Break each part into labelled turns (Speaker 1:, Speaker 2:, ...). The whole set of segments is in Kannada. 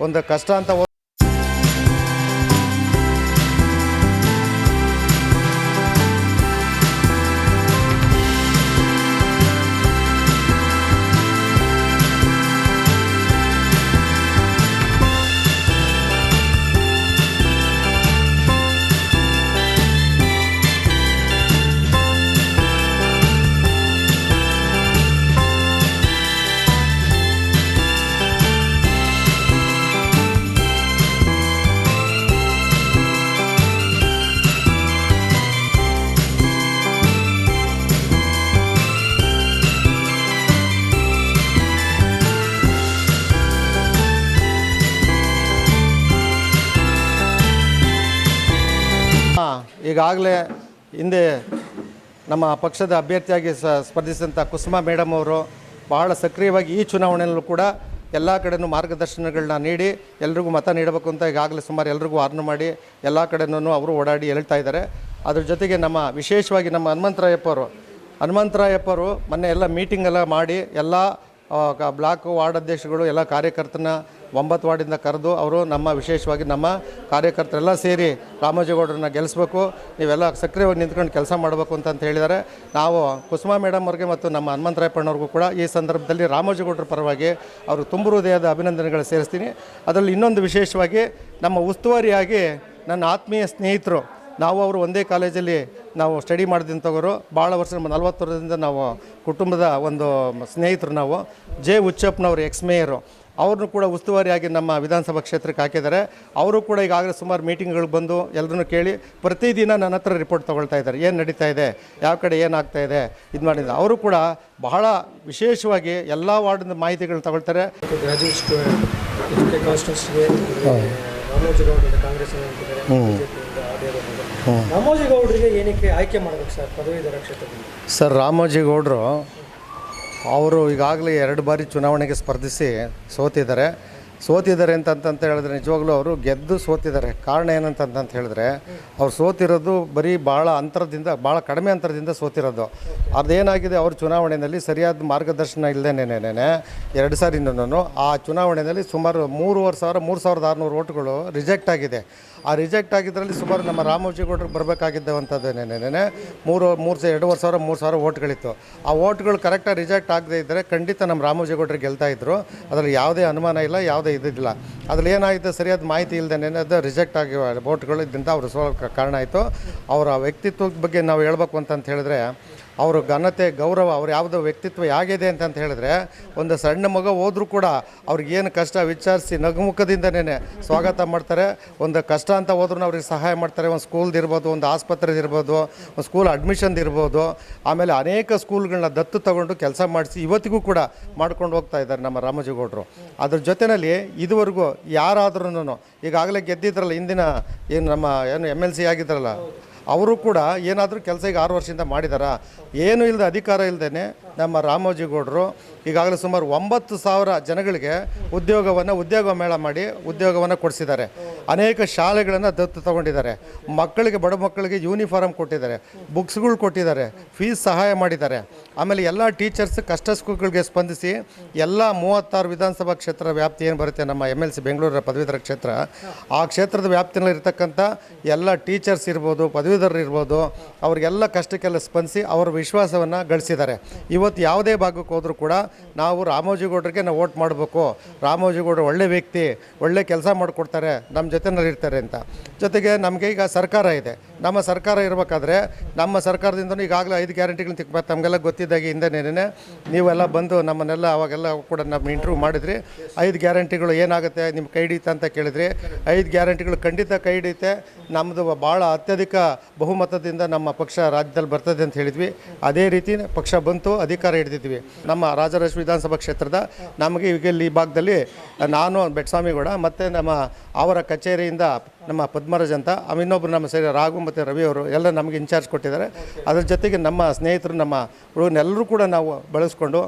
Speaker 1: ಒಂದು ಕಷ್ಟ ಅಂತ ಈಗಾಗಲೇ ಹಿಂದೆ ನಮ್ಮ ಪಕ್ಷದ ಅಭ್ಯರ್ಥಿಯಾಗಿ ಸ್ಪರ್ಧಿಸಿದಂಥ ಕುಸುಮಾ ಮೇಡಮ್ ಅವರು ಬಹಳ ಸಕ್ರಿಯವಾಗಿ ಈ ಚುನಾವಣೆಯಲ್ಲೂ ಕೂಡ ಎಲ್ಲ ಕಡೆನೂ ಮಾರ್ಗದರ್ಶನಗಳನ್ನ ನೀಡಿ ಎಲ್ರಿಗೂ ಮತ ನೀಡಬೇಕು ಅಂತ ಈಗಾಗಲೇ ಸುಮಾರು ಎಲ್ರಿಗೂ ವಾರ್ನ್ ಮಾಡಿ ಎಲ್ಲ ಕಡೆನೂ ಅವರು ಓಡಾಡಿ ಹೇಳ್ತಾ ಇದ್ದಾರೆ. ಅದ್ರ ಜೊತೆಗೆ ನಮ್ಮ ವಿಶೇಷವಾಗಿ ನಮ್ಮ ಹನುಮಂತರಾಯಪ್ಪ ಅವರು ಹನುಮಂತರಾಯಪ್ಪ ಅವರು ಮೊನ್ನೆ ಎಲ್ಲ ಮೀಟಿಂಗ್ ಎಲ್ಲ ಮಾಡಿ ಎಲ್ಲ ಬ್ಲಾಕ್ ವಾರ್ಡ್ ಅಧ್ಯಕ್ಷಗಳು ಎಲ್ಲ ಕಾರ್ಯಕರ್ತನ ಒಂಬತ್ತು ವಾರ್ಡಿಂದ ಕರೆದು ಅವರು ನಮ್ಮ ವಿಶೇಷವಾಗಿ ನಮ್ಮ ಕಾರ್ಯಕರ್ತರೆಲ್ಲ ಸೇರಿ ರಾಮೋಜಿಗೌಡರನ್ನ ಗೆಲ್ಲಿಸ್ಬೇಕು ನೀವೆಲ್ಲ ಸಕ್ರಿಯವಾಗಿ ನಿಂತ್ಕೊಂಡು ಕೆಲಸ ಮಾಡಬೇಕು ಅಂತ ಅಂತ ಹೇಳಿದ್ದಾರೆ. ನಾವು ಕುಸುಮಾ ಮೇಡಮ್ ಅವ್ರಿಗೆ ಮತ್ತು ನಮ್ಮ ಹನುಮಂತರಾಯಪ್ಪನವ್ರಿಗೂ ಕೂಡ ಈ ಸಂದರ್ಭದಲ್ಲಿ ರಾಮೋಜಿಗೌಡರ ಪರವಾಗಿ ಅವರು ತುಂಬು ಹೃದಯದ ಅಭಿನಂದನೆಗಳು ಸೇರಿಸ್ತೀನಿ. ಅದರಲ್ಲಿ ಇನ್ನೊಂದು ವಿಶೇಷವಾಗಿ ನಮ್ಮ ಉಸ್ತುವಾರಿಯಾಗಿ ನನ್ನ ಆತ್ಮೀಯ ಸ್ನೇಹಿತರು ನಾವು ಅವರು ಒಂದೇ ಕಾಲೇಜಲ್ಲಿ ನಾವು ಸ್ಟಡಿ ಮಾಡಿದಂಥವರು ಭಾಳ ವರ್ಷ ನಮ್ಮ ನಲ್ವತ್ತು ವರ್ಷದಿಂದ ನಾವು ಕುಟುಂಬದ ಒಂದು ಸ್ನೇಹಿತರು ನಾವು. ಜೆ ಹುಚ್ಚಪ್ಪನವರು ಎಕ್ಸ್ ಮೇಯರು ಅವ್ರನ್ನೂ ಕೂಡ ಉಸ್ತುವಾರಿಯಾಗಿ ನಮ್ಮ ವಿಧಾನಸಭಾ ಕ್ಷೇತ್ರಕ್ಕೆ ಹಾಕಿದ್ದಾರೆ. ಅವರು ಕೂಡ ಈಗಾಗಲೇ ಸುಮಾರು ಮೀಟಿಂಗ್ಗಳಿಗೆ ಬಂದು ಎಲ್ಲರನ್ನೂ ಕೇಳಿ ಪ್ರತಿದಿನ ನನ್ನ ಹತ್ರ ರಿಪೋರ್ಟ್ ತೊಗೊಳ್ತಾ ಇದ್ದಾರೆ. ಏನು ನಡೀತಾ ಇದೆ? ಯಾವ ಕಡೆ ಏನಾಗ್ತಾ ಇದೆ? ಇದು ಮಾಡಿದ ಅವರು ಕೂಡ ಬಹಳ ವಿಶೇಷವಾಗಿ ಎಲ್ಲ ವಾರ್ಡಿನ ಮಾಹಿತಿಗಳು ತಗೊಳ್ತಾರೆ.
Speaker 2: ರಾಮೋಜಿಗೌಡರಿಂದ ಕಾಂಗ್ರೆಸ್ ರಾಮೋಜಿಗೌಡರಿಗೆ ಏನಕ್ಕೆ ಆಯ್ಕೆ ಮಾಡಬೇಕು ಸರ್ ಪದವೀಧರ ಕ್ಷೇತ್ರದಲ್ಲಿ?
Speaker 1: ಸರ್ ರಾಮೋಜಿಗೌಡರು ಅವರು ಈಗಾಗಲೇ ಎರಡು ಬಾರಿ ಚುನಾವಣೆಗೆ ಸ್ಪರ್ಧಿಸಿ ಸೋತಿದ್ದಾರೆ. ಸೋತಿದ್ದಾರೆ ಅಂತಂತ ಹೇಳಿದ್ರೆ ನಿಜವಾಗ್ಲೂ ಅವರು ಗೆದ್ದು ಸೋತಿದ್ದಾರೆ. ಕಾರಣ ಏನಂತಂತ ಹೇಳಿದ್ರೆ ಅವ್ರು ಸೋತಿರೋದು ಬರೀ ಭಾಳ ಅಂತರದಿಂದ, ಭಾಳ ಕಡಿಮೆ ಅಂತರದಿಂದ ಸೋತಿರೋದು. ಅದೇನಾಗಿದೆ ಅವ್ರ ಚುನಾವಣೆಯಲ್ಲಿ ಸರಿಯಾದ ಮಾರ್ಗದರ್ಶನ ಇಲ್ಲದೇನೇನೇನೆ ಎರಡು ಸಾರಿನೂ ಆ ಚುನಾವಣೆಯಲ್ಲಿ ಸುಮಾರು ಮೂರುವರೆ ಸಾವಿರ ಮೂರು ಸಾವಿರದ ಆರುನೂರು ಓಟ್ಗಳು ರಿಜೆಕ್ಟ್ ಆಗಿದೆ. ಆ ರಿಜೆಕ್ಟ್ ಆಗಿದ್ದರಲ್ಲಿ ಸುಮಾರು ನಮ್ಮ ರಾಮೋಜಿಗೌಡರು ಬರಬೇಕಾಗಿದ್ದೇವಂಥದ್ದೇನೇನೆ ಮೂರು ಮೂರು ಸಾವಿರ ಎರಡೂವರೆ ಸಾವಿರ, ಮೂರು ಸಾವಿರ ಓಟ್ಗಳಿತ್ತು ಆ ಓಟ್ಗಳು ಕರೆಕ್ಟಾಗಿ ರಿಜೆಕ್ಟ್ ಆಗದೇ ಇದ್ದರೆ ಖಂಡಿತ ನಮ್ಮ ರಾಮೋಜಿಗೌಡರು ಗೆಲ್ತಾ ಇದ್ದರು ಅದರಲ್ಲಿ ಯಾವುದೇ ಅನುಮಾನ ಇಲ್ಲ, ಯಾವುದೇ ಇದಿಲ್ಲ ಅದ್ರಲ್ಲಿ ಏನಾಗಿದೆ ಸರಿಯಾದ ಮಾಹಿತಿ ಇಲ್ಲದೇನೇ ಅದು ರಿಜೆಕ್ಟ್ ಆಗಿ ಓಟ್ಗಳು ಇದರಿಂದ ಅವರು ಸೋಲಕ್ಕೆ ಕಾರಣ ಆಯಿತು. ಅವರ ವ್ಯಕ್ತಿತ್ವದ ಬಗ್ಗೆ ನಾವು ಹೇಳ್ಬೇಕು ಅಂತಂತ ಹೇಳಿದ್ರೆ ಅವರು ಘನತೆ, ಗೌರವ, ಅವ್ರು ಯಾವುದೋ ವ್ಯಕ್ತಿತ್ವ ಹೇಗಿದೆ ಅಂತ ಹೇಳಿದ್ರೆ, ಒಂದು ಸಣ್ಣ ಮಗ ಹೋದ್ರೂ ಕೂಡ ಅವ್ರಿಗೆ ಏನು ಕಷ್ಟ ವಿಚಾರಿಸಿ ನಗುಮುಖದಿಂದನೇ ಸ್ವಾಗತ ಮಾಡ್ತಾರೆ. ಒಂದು ಕಷ್ಟ ಅಂತ ಹೋದ್ರೂ ಅವ್ರಿಗೆ ಸಹಾಯ ಮಾಡ್ತಾರೆ. ಒಂದು ಸ್ಕೂಲ್ದು ಇರ್ಬೋದು, ಒಂದು ಆಸ್ಪತ್ರೆದು ಇರ್ಬೋದು, ಒಂದು ಸ್ಕೂಲ್ ಅಡ್ಮಿಷನ್ದು ಇರ್ಬೋದು. ಆಮೇಲೆ ಅನೇಕ ಸ್ಕೂಲ್ಗಳನ್ನ ದತ್ತು ತಗೊಂಡು ಕೆಲಸ ಮಾಡಿಸಿ ಇವತ್ತಿಗೂ ಕೂಡ ಮಾಡ್ಕೊಂಡು ಹೋಗ್ತಾ ಇದ್ದಾರೆ ನಮ್ಮ ರಾಮಜಿಗೌಡರು ಅದ್ರ ಜೊತೆಯಲ್ಲಿ ಇದುವರೆಗೂ ಯಾರಾದ್ರೂ ಈಗಾಗಲೇ ಗೆದ್ದಿದ್ರಲ್ಲ, ಇಂದಿನ ಏನು ನಮ್ಮ ಏನು ಎಂ ಎಲ್ ಸಿ ಆಗಿದ್ರಲ್ಲ ಅವರು ಕೂಡ ಏನಾದರೂ ಕೆಲಸ ಈಗ ಆರು ವರ್ಷದಿಂದ ಮಾಡಿದಾರ. ಏನು ಇಲ್ಲದೆ ಅಧಿಕಾರ ಇಲ್ಲದೇ ನಮ್ಮ ರಾಮೋಜಿಗೌಡರು ಈಗಾಗಲೇ ಸುಮಾರು ಒಂಬತ್ತು ಸಾವಿರ ಜನಗಳಿಗೆ ಉದ್ಯೋಗವನ್ನು ಉದ್ಯೋಗ ಮೇಳ ಮಾಡಿ ಉದ್ಯೋಗವನ್ನು ಕೊಡಿಸಿದ್ದಾರೆ. ಅನೇಕ ಶಾಲೆಗಳನ್ನು ದತ್ತು ತಗೊಂಡಿದ್ದಾರೆ. ಮಕ್ಕಳಿಗೆ, ಬಡ ಮಕ್ಕಳಿಗೆ ಯೂನಿಫಾರ್ಮ್ ಕೊಟ್ಟಿದ್ದಾರೆ. ಬುಕ್ಸ್ಗಳು ಕೊಟ್ಟಿದ್ದಾರೆ. ಫೀಸ್ ಸಹಾಯ ಮಾಡಿದ್ದಾರೆ. ಆಮೇಲೆ ಎಲ್ಲ ಟೀಚರ್ಸ್ ಕಷ್ಟ ಸ್ಕೂಲ್ಗಳಿಗೆ ಸ್ಪಂದಿಸಿ ಎಲ್ಲ ಮೂವತ್ತಾರು ವಿಧಾನಸಭಾ ಕ್ಷೇತ್ರ ವ್ಯಾಪ್ತಿ ಏನು ಬರುತ್ತೆ ನಮ್ಮ ಎಂ ಎಲ್ ಸಿ ಬೆಂಗಳೂರ ಪದವೀಧರ ಕ್ಷೇತ್ರ? ಆ ಕ್ಷೇತ್ರದ ವ್ಯಾಪ್ತಿನಲ್ಲಿ ಇರ್ತಕ್ಕಂಥ ಎಲ್ಲ ಟೀಚರ್ಸ್ ಇರ್ಬೋದು, ಪದವೀಧರರು ಇರ್ಬೋದು, ಅವ್ರಿಗೆಲ್ಲ ಕಷ್ಟಕ್ಕೆಲ್ಲ ಸ್ಪಂದಿಸಿ ಅವರ ವಿಶ್ವಾಸವನ್ನು ಗಳಿಸಿದ್ದಾರೆ. ಇವತ್ತು ಯಾವುದೇ ಭಾಗಕ್ಕೆ ಹೋದರೂ ಕೂಡ ನಾವು ರಾಮೋಜಿಗೌಡರಿಗೆ ನಾವು ವೋಟ್ ಮಾಡಬೇಕು. ರಾಮೋಜಿಗೌಡರು ಒಳ್ಳೆ ವ್ಯಕ್ತಿ, ಒಳ್ಳೆ ಕೆಲಸ ಮಾಡಿಕೊಡ್ತಾರೆ. ನಮ್ಮ ಜೊತೆನಲ್ಲಿ ಇರ್ತಾರೆ ಅಂತ. ಜೊತೆಗೆ ನಮಗೆ ಈಗ ಸರ್ಕಾರ ಇದೆ. ನಮ್ಮ ಸರ್ಕಾರ ಇರಬೇಕಾದ್ರೆ ನಮ್ಮ ಸರ್ಕಾರದಿಂದನೂ ಈಗಾಗಲೇ ಐದು ಗ್ಯಾರಂಟಿಗಳನ್ನ ತಿಕ್ಬೇಕು ತಮಗೆಲ್ಲ ಗೊತ್ತಿದ್ದಾಗೆ ಹಿಂದೆನೇನೆ, ನೀವೆಲ್ಲ ಬಂದು ನಮ್ಮನ್ನೆಲ್ಲ ಅವಾಗೆಲ್ಲ ಕೂಡ ನಮ್ಮ ಇಂಟರ್ವ್ಯೂ ಮಾಡಿದ್ರಿ. ಐದು ಗ್ಯಾರಂಟಿಗಳು ಏನಾಗುತ್ತೆ, ನಿಮ್ಮ ಕೈ ಹಿಡಿಯುತ್ತೆ ಅಂತ ಕೇಳಿದ್ರಿ. ಐದು ಗ್ಯಾರಂಟಿಗಳು ಖಂಡಿತ ಕೈ ಹಿಡಿಯುತ್ತೆ. ನಮ್ಮದು ಭಾಳ ಅತ್ಯಧಿಕ ಬಹುಮತದಿಂದ ನಮ್ಮ ಪಕ್ಷ ರಾಜ್ಯದಲ್ಲಿ ಬರ್ತದೆ ಅಂತ ಹೇಳಿದ್ವಿ. ಅದೇ ರೀತಿ ಪಕ್ಷ ಬಂತು, ಅಧಿಕಾರ ಹಿಡಿದಿದ್ವಿ. ನಮ್ಮ ರಾಜರಾಜ ವಿಧಾನಸಭಾ ಕ್ಷೇತ್ರದ ನಮಗೆ ಈಗ ಇಲ್ಲಿ ಈ ಭಾಗದಲ್ಲಿ ನಾನು ಬೆಟ್ಸ್ವಾಮಿಗೌಡ ಮತ್ತು ನಮ್ಮ ಅವರ ಕಚೇರಿಯಿಂದ ನಮ್ಮ ಪದ್ಮರಾಜ್ ಅಂತ ಅವಿನ್ನೊಬ್ಬರು ನಮ್ಮ ಸೇರಿ ರಾಘು ಮತ್ತು ರವಿ ಅವರು ಎಲ್ಲ ನಮಗೆ ಇನ್ಚಾರ್ಜ್ ಕೊಟ್ಟಿದ್ದಾರೆ. ಅದ್ರ ಜೊತೆಗೆ ನಮ್ಮ ಸ್ನೇಹಿತರು, ನಮ್ಮ ಹುಡುಗನೆಲ್ಲರೂ ಕೂಡ ನಾವು ಬಳಸ್ಕೊಂಡು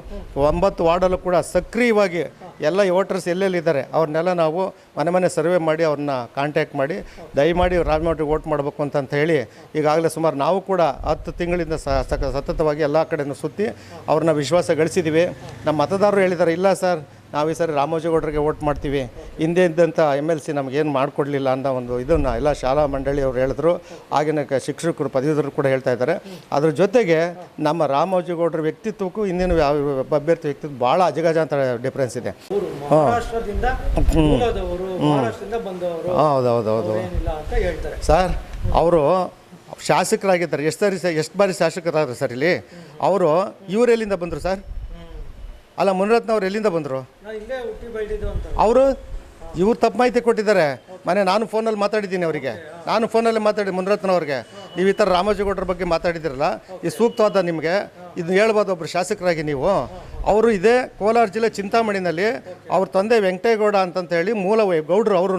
Speaker 1: ಒಂಬತ್ತು ವಾರ್ಡಲ್ಲೂ ಕೂಡ ಸಕ್ರಿಯವಾಗಿ ಎಲ್ಲ ವೋಟರ್ಸ್ ಎಲ್ಲೆಲ್ಲಿದ್ದಾರೆ ಅವ್ರನ್ನೆಲ್ಲ ನಾವು ಮನೆ ಮನೆ ಸರ್ವೆ ಮಾಡಿ ಅವ್ರನ್ನ ಕಾಂಟ್ಯಾಕ್ಟ್ ಮಾಡಿ, ದಯಮಾಡಿ ರಾಜಮೌಟಿಗೆ ವೋಟ್ ಮಾಡಬೇಕು ಅಂತ ಹೇಳಿ ಈಗಾಗಲೇ ಸುಮಾರು ನಾವು ಕೂಡ ಹತ್ತು ತಿಂಗಳಿಂದ ಸತತವಾಗಿ ಎಲ್ಲ ಕಡೆಯೂ ಸುತ್ತಿ ಅವ್ರನ್ನ ವಿಶ್ವಾಸ ಗಳಿಸಿದ್ದೀವಿ ನಮ್ಮ ಮತದಾರರು ಹೇಳಿದ್ದಾರೆ, ಇಲ್ಲ ಸರ್ ನಾವು ಈ ಸರಿ ರಾಮೋಜಿಗೌಡರಿಗೆ ವೋಟ್ ಮಾಡ್ತೀವಿ. ಹಿಂದೆ ಇದ್ದಂಥ ಎಂ ಎಲ್ ಸಿ ನಮಗೇನು ಮಾಡಿಕೊಡ್ಲಿಲ್ಲ ಅನ್ನೋ ಒಂದು ಇದನ್ನು ಎಲ್ಲ ಶಾಲಾ ಮಂಡಳಿ ಅವ್ರು ಹೇಳಿದ್ರು. ಆಗಿನ ಕ- ಶಿಕ್ಷಕರು ಪದವೀಧರರು ಕೂಡ ಹೇಳ್ತಾ ಇದ್ದಾರೆ. ಅದ್ರ ಜೊತೆಗೆ ನಮ್ಮ ರಾಮೋಜಿಗೌಡರ ವ್ಯಕ್ತಿತ್ವಕ್ಕೂ ಹಿಂದಿನ ಯಾವ ಅಭ್ಯರ್ಥಿ ವ್ಯಕ್ತಿತ್ವ ಭಾಳ ಅಜಗಜಾಂತರ ಡಿಫ್ರೆನ್ಸ್ ಇದೆ.
Speaker 2: ಹೌದೌದೌದು.
Speaker 1: ಸರ್ ಅವರು ಶಾಸಕರಾಗಿದ್ದಾರೆ. ಎಷ್ಟು ಸರಿ ಎಷ್ಟು ಬಾರಿ ಶಾಸಕರಾದ್ರು ಸರ್ ಇಲ್ಲಿ? ಅವರು ಇವರೆಲ್ಲಿಂದ ಬಂದರು ಸರ್? ಅಲ್ಲ ಮುನಿರತ್ನ ಅವ್ರು ಎಲ್ಲಿಂದ ಬಂದರು? ಅವರು? ಇವ್ರು ತಪ್ಪು ಮಾಹಿತಿ ಕೊಟ್ಟಿದ್ದಾರೆ. ಮನೆ ನಾನು ಫೋನಲ್ಲಿ ಮಾತಾಡಿದ್ದೀನಿ ಅವರಿಗೆ. ನಾನು ಫೋನಲ್ಲಿ ಮಾತಾಡಿ ಮುನಿರತ್ನ ಅವ್ರಿಗೆ. ನೀವು ಈ ಥರ ರಾಮೋಜಿಗೌಡರ ಬಗ್ಗೆ ಮಾತಾಡಿದಿರಲ್ಲ ಇದು ಸೂಕ್ತವಾದ ನಿಮಗೆ ಇದನ್ನ ಹೇಳ್ಬೋದು ಒಬ್ಬರು ಶಾಸಕರಾಗಿ ನೀವು. ಅವರು ಇದೇ ಕೋಲಾರ ಜಿಲ್ಲೆ ಚಿಂತಾಮಣಿನಲ್ಲಿ ಅವ್ರ ತಂದೆ ವೆಂಕಟೇಗೌಡ ಅಂತಂತ ಹೇಳಿ ಮೂಲ ವೈ- ಗೌಡ್ರು ಅವರು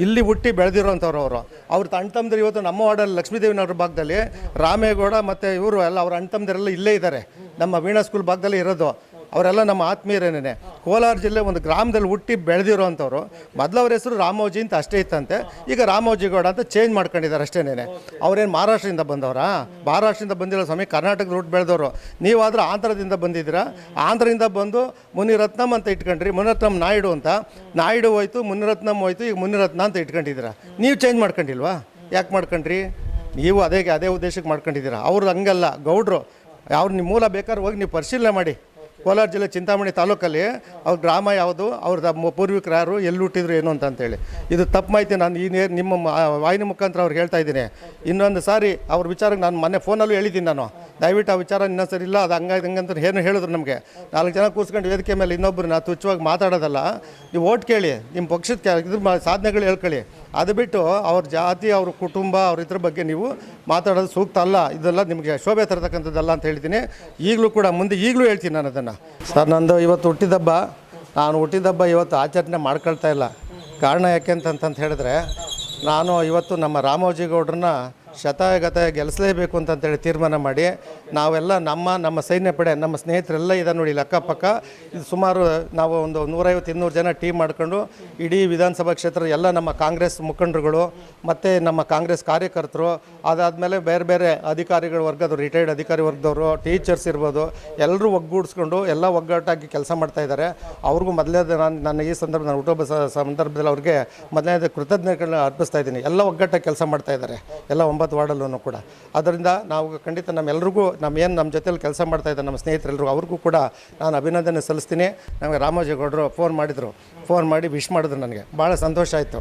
Speaker 1: ಇಲ್ಲಿ ಹುಟ್ಟಿ ಬೆಳೆದಿರೋಂಥವ್ರು ಅವರು. ಅವ್ರ ಅಣ್ಣ ತಮ್ಮದಿರು ಇವತ್ತು ನಮ್ಮ ವಾರ್ಡಲ್ಲಿ ಲಕ್ಷ್ಮೀದೇವಿನವ್ರ ಭಾಗದಲ್ಲಿ ರಾಮೇಗೌಡ ಮತ್ತು ಇವರು ಎಲ್ಲ ಅವ್ರ ಅಣ್ಣ ತಮ್ಮದಿರೆಲ್ಲ ಇಲ್ಲೇ ಇದ್ದಾರೆ. ನಮ್ಮ ವೀಣಾ ಸ್ಕೂಲ್ ಭಾಗದಲ್ಲಿ ಇರೋದು. ಅವರೆಲ್ಲ ನಮ್ಮ ಆತ್ಮೀಯರೇನೇ ಕೋಲಾರ ಜಿಲ್ಲೆ ಒಂದು ಗ್ರಾಮದಲ್ಲಿ ಹುಟ್ಟಿ ಬೆಳೆದಿರೋ ಅಂಥವ್ರು ಮೊದಲು ಅವ್ರ ಹೆಸರು ರಾಮೋಜಿ ಅಂತ ಅಷ್ಟೇ ಇತ್ತಂತೆ. ಈಗ ರಾಮೋಜಿಗೌಡ ಅಂತ ಚೇಂಜ್ ಮಾಡ್ಕೊಂಡಿದ್ದಾರೆ ಅಷ್ಟೇನೇ ಅವ್ರೇನು ಮಹಾರಾಷ್ಟ್ರದಿಂದ ಬಂದವರಾ? ಮಹಾರಾಷ್ಟ್ರದಿಂದ ಬಂದಿರೋ ಸ್ವಾಮಿ ಕರ್ನಾಟಕದ ಹುಟ್ಟು ಬೆಳೆದವರು. ನೀವಾದರೂ ಆಂಧ್ರದಿಂದ ಬಂದಿದ್ದೀರಾ? ಆಂಧ್ರದಿಂದ ಬಂದು ಮುನಿರತ್ನಂ ಅಂತ ಇಟ್ಕೊಂಡ್ರಿ. ಮುನಿರತ್ನಂ ನಾಯ್ಡು ಅಂತ. ನಾಯ್ಡು ಹೋಯ್ತು, ಮುನಿರತ್ನಂ ಹೋಯ್ತು, ಈಗ ಮುನಿರತ್ನ ಅಂತ ಇಟ್ಕೊಂಡಿದ್ದೀರಾ. ನೀವು ಚೇಂಜ್ ಮಾಡ್ಕೊಂಡಿಲ್ವಾ? ಯಾಕೆ ಮಾಡ್ಕೊಂಡ್ರಿ? ನೀವು ಅದೇ ಅದೇ ಉದ್ದೇಶಕ್ಕೆ ಮಾಡ್ಕೊಂಡಿದ್ದೀರಾ. ಅವ್ರು ಹಂಗಲ್ಲ. ಗೌಡ್ರು ಅವ್ರು ನಿಮ್ಮ ಮೂಲ ಬೇಕಾದ್ರೆ ಹೋಗಿ ನೀವು ಪರಿಶೀಲನೆ ಮಾಡಿ. ಕೋಲಾರ ಜಿಲ್ಲೆ ಚಿಂತಾಮಣಿ ತಾಲೂಕಲ್ಲಿ ಅವ್ರ ಗ್ರಾಮ ಯಾವುದು ಅವ್ರ ಪೂರ್ವಿಕರು ಯಾರು, ಎಲ್ಲಿ ಹುಟ್ಟಿದ್ರು ಏನು ಅಂತ ಅಂತೇಳಿ. ಇದು ತಪ್ಪು ಮಾಹಿತಿ ನಾನು ಈ ನಿಮ್ಮ ವಾಹಿನಿ ಮುಖಾಂತರ ಅವ್ರಿಗೆ ಹೇಳ್ತಾ ಇದ್ದೀನಿ. ಇನ್ನೊಂದು ಸಾರಿ ಅವ್ರ ವಿಚಾರಕ್ಕೆ ನಾನು ಮೊನ್ನೆ ಫೋನಲ್ಲೂ ಹೇಳಿದ್ದೀನಿ ನಾನು. ದಯವಿಟ್ಟು ಆ ವಿಚಾರ ಇನ್ನೊಂದು ಸರಿ ಇಲ್ಲ, ಅದು ಹಂಗಾಗಿ ಹಂಗಂತ ಏನು ಹೇಳಿದ್ರು ನಮಗೆ. ನಾಲ್ಕು ಜನ ಕೂತ್ಕೊಂಡು ವೇದಿಕೆ ಮೇಲೆ ಇನ್ನೊಬ್ಬರನ್ನ ತುಚ್ಛವಾಗಿ ಮಾತಾಡೋದಲ್ಲ, ನೀವು ಓಟ್ ಕೇಳಿ, ನಿಮ್ಮ ಪಕ್ಷದ ಇದ್ರ ಸಾಧನೆಗಳು ಹೇಳ್ಕೊಳ್ಳಿ. ಅದು ಬಿಟ್ಟು ಅವ್ರ ಜಾತಿ, ಅವ್ರ ಕುಟುಂಬ, ಅವ್ರ ಇದ್ರ ಬಗ್ಗೆ ನೀವು ಮಾತಾಡೋದು ಸೂಕ್ತ ಅಲ್ಲ. ಇದೆಲ್ಲ ನಿಮಗೆ ಶೋಭೆ ತರತಕ್ಕಂಥದ್ದಲ್ಲ ಅಂತ ಹೇಳ್ತೀನಿ ಈಗಲೂ ಕೂಡ ಮುಂದೆ ಈಗಲೂ ಹೇಳ್ತೀನಿ ನಾನು ಅದನ್ನು. ಸರ್, ನಂದು ಇವತ್ತು ಹುಟ್ಟಿದಬ್ಬ ನಾನು ಹುಟ್ಟಿದಬ್ಬ ಇವತ್ತು ಆಚರಣೆ ಮಾಡ್ಕೊಳ್ತಾ ಇಲ್ಲ. ಕಾರಣ ಯಾಕೆ ಹೇಳಿದ್ರೆ, ನಾನು ಇವತ್ತು ನಮ್ಮ ರಾಮೋಜಿಗೌಡ್ರನ್ನ ಶತಾಯಗತ ಗೆಲ್ಲಿಸಲೇಬೇಕು ಅಂತಂತೇಳಿ ತೀರ್ಮಾನ ಮಾಡಿ ನಾವೆಲ್ಲ ನಮ್ಮ ನಮ್ಮ ಸೈನ್ಯ ಪಡೆ, ನಮ್ಮ ಸ್ನೇಹಿತರೆಲ್ಲ ಇದನ್ನು ನೋಡಿ ಅಕ್ಕಪಕ್ಕ. ಇದು ಸುಮಾರು ನಾವು ಒಂದು ನೂರೈವತ್ತು, ಇನ್ನೂರು ಜನ ಟೀಮ್ ಮಾಡ್ಕೊಂಡು ಇಡೀ ವಿಧಾನಸಭಾ ಕ್ಷೇತ್ರ, ಎಲ್ಲ ನಮ್ಮ ಕಾಂಗ್ರೆಸ್ ಮುಖಂಡರುಗಳು ಮತ್ತು ನಮ್ಮ ಕಾಂಗ್ರೆಸ್ ಕಾರ್ಯಕರ್ತರು, ಅದಾದಮೇಲೆ ಬೇರೆ ಬೇರೆ ಅಧಿಕಾರಿಗಳ ವರ್ಗದವರು ರಿಟೈರ್ಡ್ ಅಧಿಕಾರಿ ವರ್ಗದವರು ಟೀಚರ್ಸ್ ಇರ್ಬೋದು, ಎಲ್ಲರೂ ಒಗ್ಗೂಡಿಸ್ಕೊಂಡು ಎಲ್ಲ ಒಗ್ಗಟ್ಟಾಗಿ ಕೆಲಸ ಮಾಡ್ತಾ ಇದ್ದಾರೆ. ಅವ್ರಿಗೂ ಮೊದಲನೇದು ನಾನು ನನ್ನ ಈ ಸಂದರ್ಭ, ನಾನು ಹುಟ್ಟುಹಬ್ಬ ಸಂದರ್ಭದಲ್ಲಿ ಅವ್ರಿಗೆ ಮೊದಲನೇದು ಕೃತಜ್ಞತೆಗಳನ್ನ ಅರ್ಪಿಸ್ತಾ ಇದ್ದೀನಿ. ಎಲ್ಲ ಒಗ್ಗಟ್ಟಾಗಿ ಕೆಲಸ ಮಾಡ್ತಾ ಇದ್ದಾರೆ. ಎಲ್ಲ ಒಂಬತ್ತು ವಾರ್ಡಲ್ಲೂ ಕೂಡ. ಅದರಿಂದ ನಾವು ಖಂಡಿತ ನಮ್ಮೆಲ್ಲರಿಗೂ ನಮ್ಮ ಏನು ನಮ್ಮ ಜೊತೆಯಲ್ಲಿ ಕೆಲಸ ಮಾಡ್ತಾ ಇದ್ದಾರೆ ನಮ್ಮ ಸ್ನೇಹಿತರೆಲ್ಲರಿಗೂ ಅವ್ರಿಗೂ ಕೂಡ ನಾನು ಅಭಿನಂದನೆ ಸಲ್ಲಿಸ್ತೀನಿ. ನಮಗೆ ರಾಮೋಜಿಗೌಡರು ಫೋನ್ ಮಾಡಿದರು. ಫೋನ್ ಮಾಡಿ ವಿಶ್ ಮಾಡಿದ್ರು ನನಗೆ. ಭಾಳ ಸಂತೋಷ ಆಯಿತು.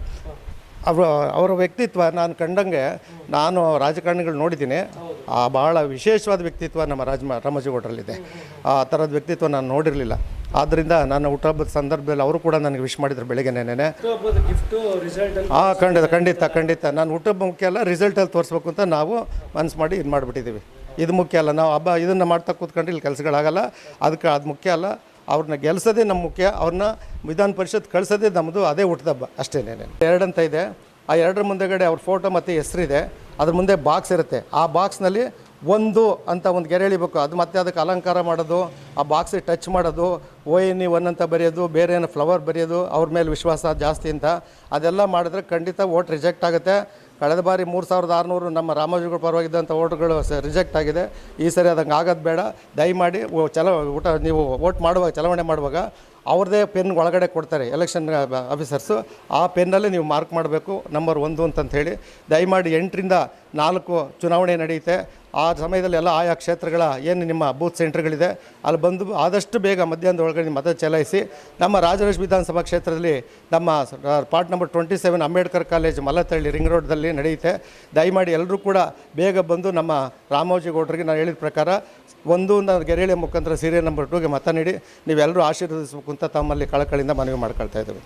Speaker 1: ಅವರು, ಅವರ ವ್ಯಕ್ತಿತ್ವ ನಾನು ಕಂಡಂಗೆ ನಾನು ರಾಜಕಾರಣಿಗಳು ನೋಡಿದ್ದೀನಿ. ಆ ಭಾಳ ವಿಶೇಷವಾದ ವ್ಯಕ್ತಿತ್ವ ನಮ್ಮ ರಾಜ, ರಾಮೋಜಿಗೌಡರಲ್ಲಿದೆ. ಆ ಥರದ ವ್ಯಕ್ತಿತ್ವ ನಾನು ನೋಡಿರಲಿಲ್ಲ. ಆದ್ದರಿಂದ ನಾನು ಹುಟ್ಟಹಬ್ಬದ ಸಂದರ್ಭದಲ್ಲಿ ಅವರು ಕೂಡ ನನಗೆ ವಿಶ್ ಮಾಡಿದ್ರು ಬೆಳಗ್ಗೆ ನೆನೆ ಹಾಂ ಖಂಡಿತ ಖಂಡಿತ ಖಂಡಿತ. ನಾನು ಹುಟ್ಟುಹಬ್ಬ ಮುಖ್ಯ ಅಲ್ಲ ರಿಸಲ್ಟಲ್ಲಿ ತೋರಿಸ್ಬೇಕು ಅಂತ ನಾವು ಮನ್ಸು ಮಾಡಿ ಇದು ಮಾಡಿಬಿಟ್ಟಿದ್ದೀವಿ ಇದು ಮುಖ್ಯ ಅಲ್ಲ ನಾವು ಹಬ್ಬ ಇದನ್ನು ಮಾಡ್ತಾ ಕೂತ್ಕೊಂಡು ಇಲ್ಲಿ ಕೆಲಸಗಳಾಗಲ್ಲ ಅದಕ್ಕೆ ಅದು ಮುಖ್ಯ ಅಲ್ಲ. ಅವ್ರನ್ನ ಗೆಲ್ಸೋದೇ ನಮ್ಮ ಮುಖ್ಯ ಅವ್ರನ್ನ ವಿಧಾನ ಪರಿಷತ್ ಕಳ್ಸೋದೇ ನಮ್ಮದು ಅದೇ ಹುಟ್ಟದಬ್ಬ ಎರಡು ಎರಡಂತ ಇದೆ ಆ ಎರಡರ ಮುಂದೆಗಡೆ ಅವ್ರ ಫೋಟೋ ಮತ್ತು ಹೆಸರಿದೆ ಅದ್ರ ಮುಂದೆ ಬಾಕ್ಸ್ ಇರುತ್ತೆ. ಆ ಬಾಕ್ಸ್ನಲ್ಲಿ ಒಂದು ಅಂತ ಒಂದು ಗೆರೆ ಎಳಿಬೇಕು ಅದು ಮತ್ತೆ ಅದಕ್ಕೆ ಅಲಂಕಾರ ಮಾಡೋದು, ಆ ಬಾಕ್ಸಿಗೆ ಟಚ್ ಮಾಡೋದು, ಓ ಎನ್ ಇ ಒನ್ ಅಂತ ಬರೆಯೋದು, ಬೇರೆ ಏನೋ ಫ್ಲವರ್ ಬರೆಯೋದು, ಅವ್ರ ಮೇಲೆ ವಿಶ್ವಾಸ ಜಾಸ್ತಿ ಅಂತ. ಅದೆಲ್ಲ ಮಾಡಿದ್ರೆ ಖಂಡಿತ ಓಟ್ ರಿಜೆಕ್ಟ್ ಆಗುತ್ತೆ. ಕಳೆದ ಬಾರಿ ಮೂರು ಸಾವಿರದ ಆರುನೂರು ನಮ್ಮ ರಾಮೋಜಿಗಳ ಪರವಾಗಿದ್ದಂಥ ಓಟ್ಗಳು ರಿಜೆಕ್ಟ್ ಆಗಿದೆ. ಈ ಸರಿ ಅದಂಗೆ ಆಗೋದು ಬೇಡ. ದಯಮಾಡಿ ಚಲ ಊಟ ನೀವು ವೋಟ್ ಮಾಡುವಾಗ, ಚಲಾವಣೆ ಮಾಡುವಾಗ ಅವ್ರದ್ದೇ ಪೆನ್ ಒಳಗಡೆ ಕೊಡ್ತಾರೆ ಎಲೆಕ್ಷನ್ ಆಫೀಸರ್ಸು. ಆ ಪೆನ್ನಲ್ಲೇ ನೀವು ಮಾರ್ಕ್ ಮಾಡಬೇಕು, ನಂಬರ್ ಒಂದು ಅಂತಂತ ಹೇಳಿ ದಯಮಾಡಿ ಎಂಟರಿಂದ ನಾಲ್ಕು ಚುನಾವಣೆ ನಡೆಯುತ್ತೆ. ಆ ಸಮಯದಲ್ಲಿ ಎಲ್ಲ ಆಯಾ ಕ್ಷೇತ್ರಗಳ ಏನು ನಿಮ್ಮ ಬೂತ್ ಸೆಂಟರ್ಗಳಿದೆ, ಅಲ್ಲಿ ಬಂದು ಆದಷ್ಟು ಬೇಗ ಮಧ್ಯಾಹ್ನದ ಒಳಗಡೆ ಮತ ಚಲಾಯಿಸಿ. ನಮ್ಮ ರಾಜರಾಜ್ ವಿಧಾನಸಭಾ ಕ್ಷೇತ್ರದಲ್ಲಿ ನಮ್ಮ part number twenty seven Ambedkar college Mallathalli ring ರೋಡ್ದಲ್ಲಿ ನಡೆಯುತ್ತೆ. ದಯಮಾಡಿ ಎಲ್ಲರೂ ಕೂಡ ಬೇಗ ಬಂದು ನಮ್ಮ ರಾಮೋಜಿಗೌಡರಿಗೆ ನಾನು ಹೇಳಿದ ಪ್ರಕಾರ ಒಂದು ನಾನು ಗೆರೆಳೆ ಮುಖಾಂತರ ಸೀರಿಯಲ್ ನಂಬರ್ ಟೂಗೆ ಮತ ನೀಡಿ, ನೀವೆಲ್ಲರೂ ಆಶೀರ್ವದಿಸಬೇಕು ಅಂತ ತಮ್ಮಲ್ಲಿ ಕಳಕಳಿಯಿಂದ ಮನವಿ ಮಾಡ್ಕೊಳ್ತಾ ಇದ್ದೇವೆ.